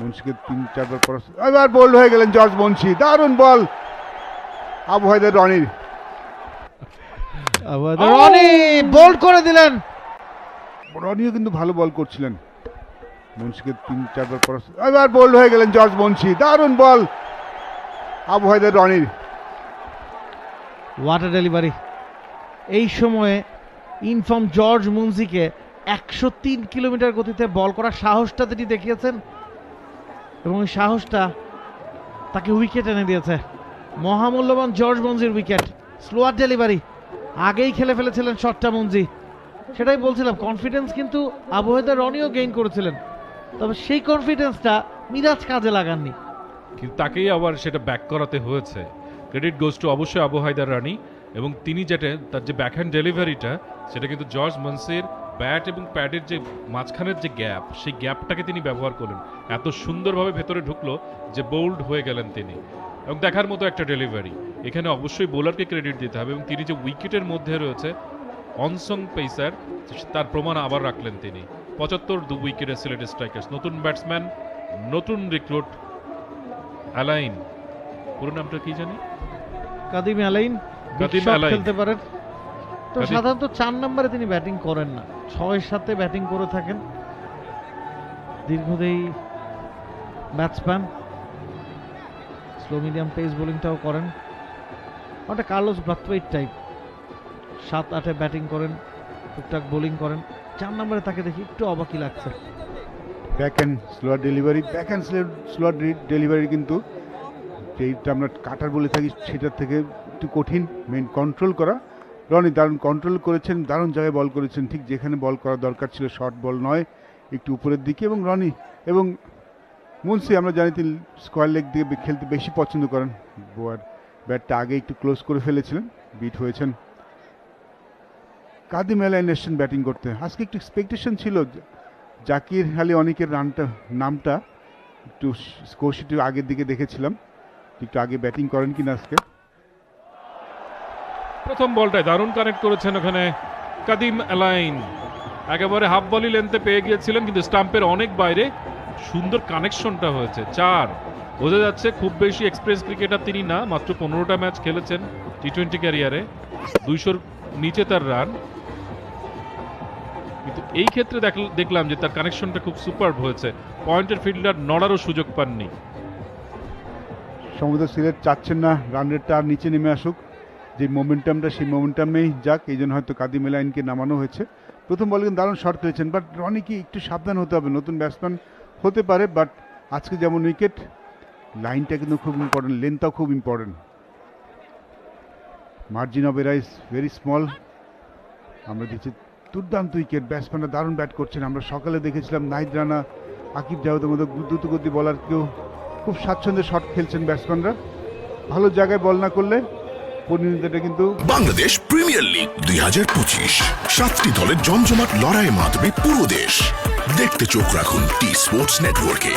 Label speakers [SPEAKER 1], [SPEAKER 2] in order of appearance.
[SPEAKER 1] মুন্সিকে তিন চারবার পর এবার বোল্ড হয়ে গেলেন জর্জ মুন্সি। দারুণ বল। আবু হায়দার রনির
[SPEAKER 2] রনি বোল্ড করে দিলেন।
[SPEAKER 1] রনিও কিন্তু ভালো বল করছিলেন। মুন্সিকে তিন চারবার পর এবার বোল্ড হয়ে গেলেন জর্জ মুন্সি। দারুণ বল। আবু হায়দার রনির
[SPEAKER 2] ওয়াটার ডেলিভারি এই সময়ে ইনফর্ম জর্জ মুন্সিকে একশো তিন কিলোমিটার গতিতে বল করার সাহসটা তিনি দেখিয়েছেন। এবং সাহসটা তাকে উইকেট এনে দিয়েছে। মহামূল্যবান জর্জ মঞ্জির উইকেট স্লোয়ার ডেলিভারি আগেই খেলে ফেলেছিলেন শটটা মঞ্জি। সেটাই বলছিলাম কনফিডেন্স কিন্তু আবহাওয়াদের রনিও গেইন করেছিলেন। তবে সেই কনফিডেন্সটা মিরাজ কাজে লাগাননি।
[SPEAKER 3] কিন্তু তাকেই আবার সেটা ব্যাক করাতে হয়েছে। ক্রেডিট গোজ টু অবশ্যই আবু হায়দার রানী এবং তিনি যেটা, তার যে ব্যাক ব্যাকহ্যান্ড ডেলিভারিটা সেটা কিন্তু জর্জ মনসির ব্যাট এবং প্যাডের যে মাঝখানের যে গ্যাপ সেই গ্যাপটাকে তিনি ব্যবহার করলেন। এত সুন্দরভাবে ভেতরে ঢুকলো যে বোল্ড হয়ে গেলেন তিনি। এবং দেখার মতো একটা ডেলিভারি এখানে অবশ্যই বোলারকে ক্রেডিট দিতে হবে এবং তিনি যে উইকেটের মধ্যে রয়েছে অনসং পেসার তার প্রমাণ আবার রাখলেন তিনি। পঁচাত্তর দু উইকেটের সিলেটের স্ট্রাইকার্স নতুন ব্যাটসম্যান নতুন রিক্রুট অ্যালাইন পুরো নামটা কি জানি?
[SPEAKER 2] Kadim Alain
[SPEAKER 3] Kadim Alain.
[SPEAKER 2] খেলতে পারেন। তো সাধারণত চার নম্বরে তিনি ব্যাটিং করেন না। ছয়ের সাথে ব্যাটিং করে থাকেন। দীর্ঘদেহী ব্যাটসম্যান স্লো মিডিয়াম পেস বোলিংটাও করেন। ওটা কার্লোস ব্রাথওয়েট টাইপ সাত আটে ব্যাটিং করেন টুকটাক বোলিং করেন। চার নম্বরে তাকে দেখি একটু অবাকই লাগছে।
[SPEAKER 1] Back hand slower delivery back hand slower delivery কিন্তু যেইটা আমরা কাটার বলে থাকি সেটার থেকে একটু কঠিন। মেন কন্ট্রোল করা। রনি দারুণ কন্ট্রোল করেছেন, দারুণ জায়গায় বল করেছেন। ঠিক যেখানে বল করা দরকার ছিল শর্ট বল নয়, একটু উপরের দিকে। এবং রনি এবং মুন্সি, আমরা জানি তিনি স্কোয়ার লেগ দিয়ে খেলতে বেশি পছন্দ করেন। বোয়ার ব্যাটটা আগে একটু ক্লোজ করে ফেলেছিলেন বিট হয়েছেন। কাদিম এলাইন এসছেন ব্যাটিং করতে। আজকে একটু এক্সপেকটেশন ছিল, জাকির আলী অনেকের রানটা, নামটা একটু স্কোর আগের দিকে দেখেছিলাম। একটু আগে ব্যাটিং করেন কিনা আজকে।
[SPEAKER 3] প্রথম বলটায় দারুণ কানেক্ট করেছেন ওখানে কাদিম অ্যালাইন একেবারে হাফ বলি লেন্থে পেয়ে গিয়েছিলেন, কিন্তু স্টাম্পের অনেক বাইরে সুন্দর কানেকশনটা হয়েছে। চার, বোঝা যাচ্ছে খুব বেশি এক্সপ্রেস ক্রিকেটার তিনি না, মাত্র পনেরোটা ম্যাচ খেলেছেন টি টোয়েন্টি ক্যারিয়ারে দুইশোর নিচে তার রান কিন্তু এই ক্ষেত্রে দেখ- দেখলাম যে তার কানেকশনটা খুব সুপার হয়েছে। পয়েন্টের ফিল্ডার নড়ারও সুযোগ পাননি।
[SPEAKER 1] সমুদ্র সিলেট চাচ্ছেন না রান রেটটা আর নিচে নেমে আসুক। যে মোমেন্টামটা সেই মোমেন্টামেই যাক, এই জন্য হয়তো কাদিম এলাইনকে নামানো হয়েছে। প্রথম বলে কিন্তু দারুণ শট খেলেছেন বাট রনি কি একটু সাবধান হতে হবে, নতুন ব্যাটসম্যান হতে পারে বাট আজকে যেমন উইকেট লাইনটা কিন্তু খুব ইম্পর্টেন্ট লেন্থটাও খুব important margin of error is very small আমরা দেখছি দুর্দান্ত উইকেট ব্যাটসম্যানরা দারুণ ব্যাট করছেন। আমরা সকালে দেখেছিলাম নাইট রানা, আকিব জাভেদের মতো দ্রুতগতি বলার কেউ খুব স্বাচ্ছন্দ্যে শট খেলছেন ব্যাটসম্যানরা ভালো জায়গায় বল না করলে পরিণতিটা কিন্তু
[SPEAKER 4] বাংলাদেশ প্রিমিয়ার লিগ দুই হাজার পঁচিশ। সাতটি দলের জমজমাট লড়াইয়ে মাতবে পুরো দেশ। দেখতে চোখ রাখুন টি স্পোর্টস নেটওয়ার্কে